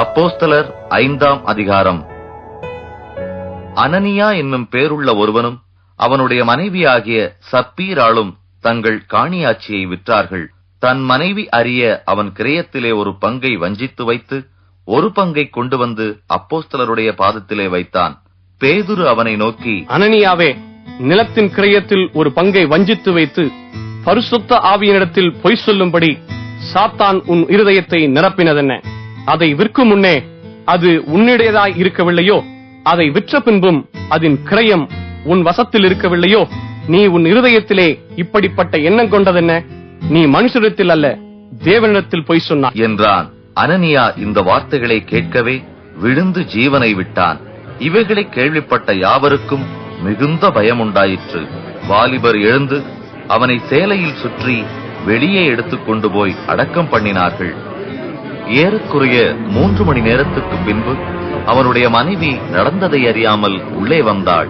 அப்போஸ்தலர் ஐந்தாம் அதிகாரம். அனனியா என்னும் பேருள்ள ஒருவனும் அவனுடைய மனைவியாகிய சப்பீராளும் தங்கள் காணியாட்சியை விற்றார்கள். தன் மனைவி அறிய அவன் கிரயத்திலே ஒரு பங்கை வஞ்சித்து வைத்து ஒரு பங்கை கொண்டு வந்து அப்போஸ்தலருடைய பாதத்திலே வைத்தான். பேதுரு அவனை நோக்கி அனனியாவே நிலத்தின் கிரயத்தில் ஒரு பங்கை வஞ்சித்து வைத்து பரிசுத்த ஆவியனிடத்தில் பொய் சொல்லும்படி சாத்தான் உன் இருதயத்தை நிரப்பினதென்ன? அதை விற்கும் முன்னே அது உன்னிடையதாய் இருக்கவில்லையோ? அதை விற்ற பின்பும் அதன் கிரயம் உன் வசத்தில் இருக்கவில்லையோ? நீ உன் இருதயத்திலே இப்படிப்பட்ட எண்ணம் கொண்டதென்ன? நீ மனுஷரிடத்தில் அல்ல தேவனிடத்தில் பொய் சொன்னான் என்றான். அனனியா இந்த வார்த்தைகளை கேட்கவே விழுந்து ஜீவனை விட்டான். இவைகளை கேள்விப்பட்ட யாவருக்கும் மிகுந்த பயம் உண்டாயிற்று வாலிபர் எழுந்து அவனை சேலையில் சுற்றி வெளியே எடுத்துக்கொண்டு போய் அடக்கம் பண்ணினார்கள். ஏறக்குறைய மூன்று மணி நேரத்துக்கு பின்பு அவனுடைய மனைவி நடந்ததை அறியாமல் உள்ளே வந்தாள்.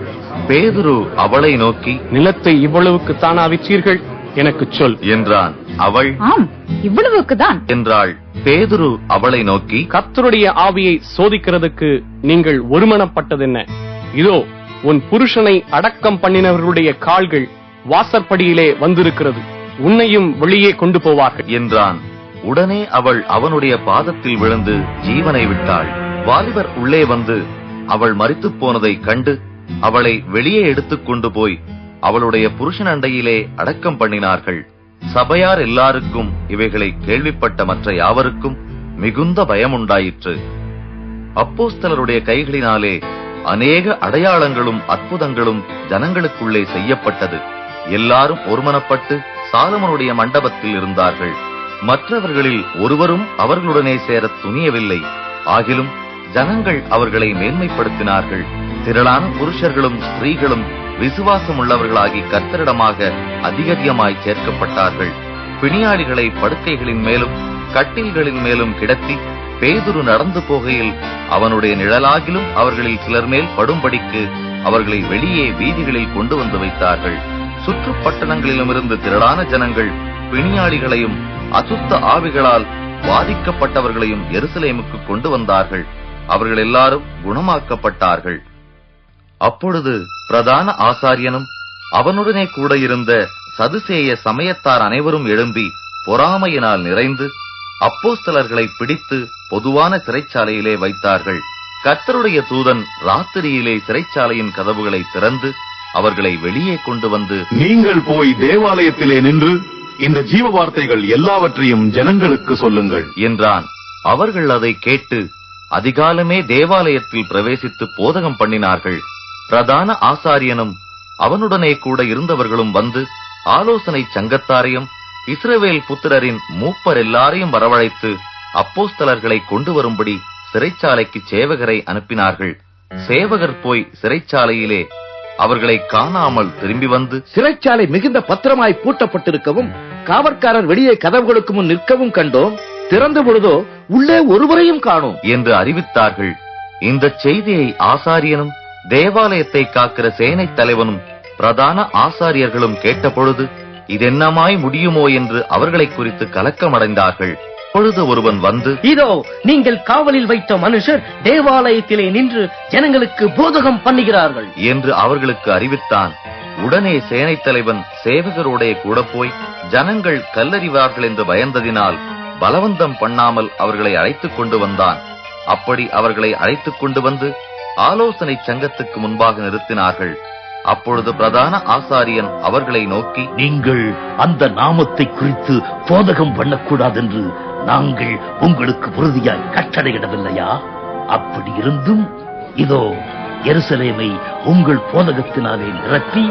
பேதுரு அவளை நோக்கி நிலத்தை இவ்வளவுக்கு தானா விற்றீர்கள்? எனக்குச் சொல். என்றான். அவள்? ஆம் இவ்வளவுக்கு தான் என்றாள். பேதுரு அவளை நோக்கி கர்த்தருடைய ஆவியை சோதிக்கிறதுக்கு நீங்கள் ஒருமனப்பட்டதென்ன? இதோ உன் புருஷனை அடக்கம் பண்ணினவர்களுடைய கால்கள் வாசற்படியிலே வந்திருக்கிறது. உன்னையும் வெளியே கொண்டு போவார்கள். என்றான். உடனே அவள் அவனுடைய பாதத்தில் விழுந்து ஜீவனை விட்டாள். வாலிபர் உள்ளே வந்து அவள் மறித்து போனதை கண்டு அவளை வெளியே எடுத்துக் கொண்டு போய் அவளுடைய புருஷன் அண்டையிலே அடக்கம் பண்ணினார்கள். சபையார் எல்லாருக்கும் இவைகளை கேள்விப்பட்ட மற்ற யாவருக்கும் மிகுந்த பயம் உண்டாயிற்று அப்போஸ்தலருடைய கைகளினாலே அநேக அடையாளங்களும் அற்புதங்களும் ஜனங்களுக்குள்ளே செய்யப்பட்டது. எல்லாரும் ஒருமனப்பட்டு சாலமனுடைய மண்டபத்தில் இருந்தார்கள். மற்றவர்களில் ஒருவரும் அவர்களுடனே சேர துணியவில்லை. ஆகிலும் ஜனங்கள் அவர்களை மேன்மைப்படுத்தினார்கள். திரளான புருஷர்களும் ஸ்திரீகளும் விசுவாசம் உள்ளவர்களாகி கர்த்தரிடமாக அதிகதிகமாய் சேர்க்கப்பட்டார்கள். பிணியாளிகளை படுக்கைகளின் மேலும் கட்டில்களின் மேலும் கிடத்தி பேதுரு நடந்து போகையில் அவனுடைய நிழலாகிலும் அவர்களில் சிலர் மேல் படும்படிக்கு அவர்களை வெளியே வீதிகளில் கொண்டு வந்து வைத்தார்கள். சுற்று பட்டணங்களிலுமிருந்து திரளான ஜனங்கள் பிணியாளிகளையும் அசுத்த ஆவிகளால் பாதிக்கப்பட்டவர்களையும் எருசலேமுக்கு கொண்டு வந்தார்கள். அவர்கள் எல்லாரும் குணமாக்கப்பட்டார்கள். அப்பொழுது பிரதான ஆசாரியனும் அவனுடனே கூட இருந்த சதுசேய சமயத்தார் அனைவரும் எழும்பி பொறாமையினால் நிறைந்து அப்போஸ்தலர்களை பிடித்து பொதுவான சிறைச்சாலையிலே வைத்தார்கள். கர்த்தருடைய தூதன் ராத்திரியிலே சிறைச்சாலையின் கதவுகளை திறந்து அவர்களை வெளியே கொண்டு வந்து நீங்கள் போய் தேவாலயத்திலே நின்று இந்த ஜீவ வார்த்தைகள் எல்லாவற்றையும் ஜனங்களுக்கு சொல்லுங்கள். என்றான். அவர்கள் அதை கேட்டு அதிகாலமே தேவாலயத்தில் பிரவேசித்து போதகம் பண்ணினார்கள். பிரதான ஆசாரியனும் அவனுடனே கூட இருந்தவர்களும் வந்து ஆலோசனை சங்கத்தாரையும் இஸ்ரவேல் புத்திரரின் மூப்பர் எல்லாரையும் வரவழைத்து அப்போஸ்தலர்களை கொண்டு வரும்படி சிறைச்சாலைக்கு சேவகரை அனுப்பினார்கள். சேவகர் போய் சிறைச்சாலையிலே அவர்களை காணாமல் திரும்பி வந்து சிறைச்சாலை மிகுந்த பத்திரமாய் பூட்டப்பட்டிருக்கவும் காவற்காரர் வெளியே கதவுகளுக்கு முன் நிற்கவும் கண்டோம் திறந்த பொழுதோ உள்ளே ஒருவரையும் காணோம். என்று அறிவித்தார்கள். இந்த செய்தியை ஆசாரியனும் தேவாலயத்தை காக்கிற சேனைத் தலைவனும் பிரதான ஆசாரியர்களும் கேட்டபொழுது இதென்னமாய் முடியுமோ? என்று அவர்களை குறித்து கலக்கமடைந்தார்கள். பொழுது ஒருவன் வந்து இதோ நீங்கள் காவலில் வைத்த மனுஷர் தேவாலயத்திலே நின்று ஜனங்களுக்கு போதகம் பண்ணுகிறார்கள். என்று அவர்களுக்கு அறிவித்தான். உடனே சேனைத் தலைவன் சேவகரோடே கூட போய் ஜனங்கள் கல்லறிவார்கள் என்று பயந்ததினால் பலவந்தம் பண்ணாமல் அவர்களை அழைத்துக் கொண்டு வந்தான். அப்படி அவர்களை அழைத்துக் கொண்டு வந்து ஆலோசனை சங்கத்துக்கு முன்பாக நிறுத்தினார்கள். அப்பொழுது பிரதான ஆசாரியன் அவர்களை நோக்கி நீங்கள் அந்த நாமத்தை குறித்து போதகம் பண்ணக்கூடாதென்று நாங்கள் உங்களுக்கு உறுதியாய் கட்டளையிடவில்லையா? அப்படி இருந்தும் இதோ எருசலேமை உங்கள் போதகத்தினாலே நிரப்பி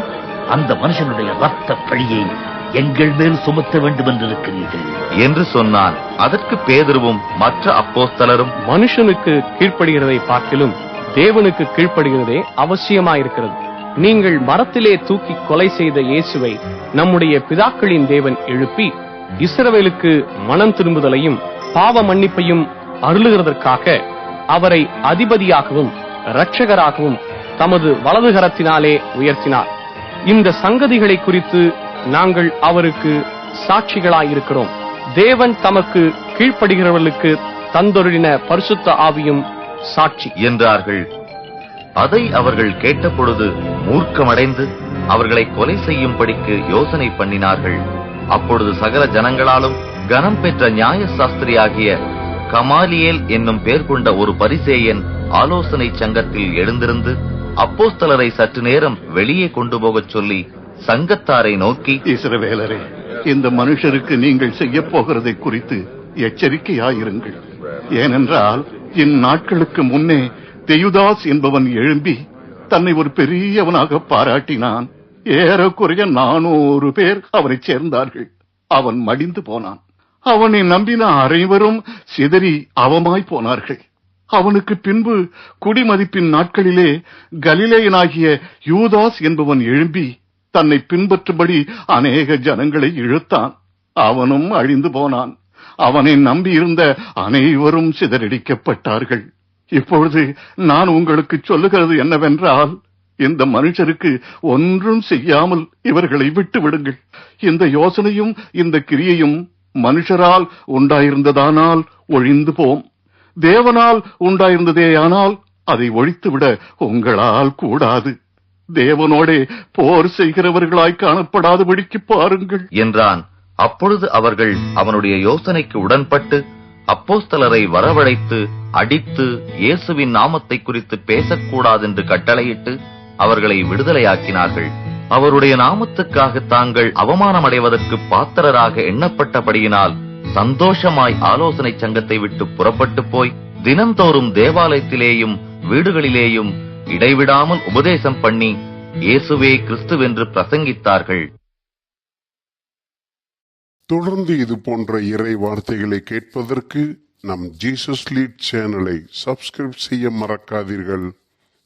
அந்த மனுஷனுடைய ரத்த பழியை எங்கள் மேல் சுமத்த வேண்டும் என்றிருக்கிறீர்கள் என்று சொன்னான். அதற்கு பேதுருவும் மற்ற அப்போஸ்தலரும் மனுஷனுக்கு கீழ்ப்படுகிறதை பார்க்கிலும் தேவனுக்கு கீழ்ப்படுகிறதே அவசியமாயிருக்கிறது. நீங்கள் மரத்திலே தூக்கி கொலை செய்த இயேசுவை நம்முடைய பிதாக்களின் தேவன் எழுப்பி இஸ்ரவேலுக்கு மனம் திரும்புதலையும் பாவ மன்னிப்பையும் அருளுகிறதற்காக அவரை அதிபதியாகவும் இரட்சகராகவும் தமது வலதுகரத்தினாலே உயர்த்தினார். இந்த சங்கதிகளை குறித்து நாங்கள் அவருக்கு சாட்சிகளாயிருக்கிறோம். தேவன் தமக்கு கீழ்ப்படுகிறவர்களுக்கு தந்தொருளின பரிசுத்த ஆவியும் சாட்சி. என்றார்கள். அதை அவர்கள் கேட்டபொழுது மூர்க்கமடைந்து அவர்களை கொலை செய்யும்படிக்கு யோசனை பண்ணினார்கள். அப்பொழுது சகல ஜனங்களாலும் கனம் பெற்ற நியாய சாஸ்திரியாகிய கமாலியேல் என்னும் பேர் கொண்ட ஒரு பரிசேயன் ஆலோசனை சங்கத்தில் எழுந்திருந்து அப்போஸ்தலரை சற்று நேரம் வெளியே கொண்டு போகச் சொல்லி சங்கத்தாரை நோக்கி இஸ்ரவேலரே இந்த மனுஷருக்கு நீங்கள் செய்ய போகிறதை குறித்து எச்சரிக்கையாயிருங்கள். ஏனென்றால் இந்நாட்களுக்கு முன்னே தெயுதாஸ் என்பவன் எழும்பி தன்னை ஒரு பெரியவனாக பாராட்டினான். ஏறக்குறைய நானூறு பேர் அவனைச் சேர்ந்தார்கள். அவன் மடிந்து போனான். அவனை நம்பின அனைவரும் சிதறி அவமாய் போனார்கள். அவனுக்கு பின்பு குடிமதிப்பின் நாட்களிலே கலிலேயனாகிய யூதாஸ் என்பவன் எழும்பி தன்னை பின்பற்றும்படி அநேக ஜனங்களை இழுத்தான். அவனும் அழிந்து போனான். அவனை நம்பியிருந்த அனைவரும் சிதறடிக்கப்பட்டார்கள். இப்பொழுது நான் உங்களுக்கு சொல்லுகிறது என்னவென்றால் இந்த மனுஷருக்கு ஒன்றும் செய்யாமல் இவர்களை விட்டு விடுங்கள் இந்த யோசனையும் இந்த கிரியையும் மனுஷரால் உண்டாயிருந்ததானால் ஒழிந்து போம். தேவனால் உண்டாயிருந்ததேயானால் அதை ஒழித்துவிட உங்களால் கூடாது. தேவனோடே போர் செய்கிறவர்களாய் காணப்படாதபடிக்கு பாருங்கள். என்றான். அப்பொழுது அவர்கள் அவனுடைய யோசனைக்கு உடன்பட்டு அப்போஸ்தலரை வரவழைத்து அடித்து இயேசுவின் நாமத்தை குறித்து பேசக்கூடாதென்று கட்டளையிட்டு அவர்களை விடுதலையாக்கினார்கள். அவருடைய நாமத்துக்காக தாங்கள் அவமானமடைவதற்கு பாத்திரராக எண்ணப்பட்டபடியினால் சந்தோஷமாய் ஆலோசனை சங்கத்தை விட்டு புறப்பட்டு போய் தினந்தோறும் தேவாலயத்திலேயும் வீடுகளிலேயும் இடைவிடாமல் உபதேசம் பண்ணி இயேசுவே கிறிஸ்துவென்று பிரசங்கித்தார்கள். தொடர்ந்து இது போன்ற இறை வார்த்தைகளை கேட்பதற்கு நம் ஜீசஸ் லீட் சேனலை சப்ஸ்கிரைப் செய்ய மறக்காதீர்கள்.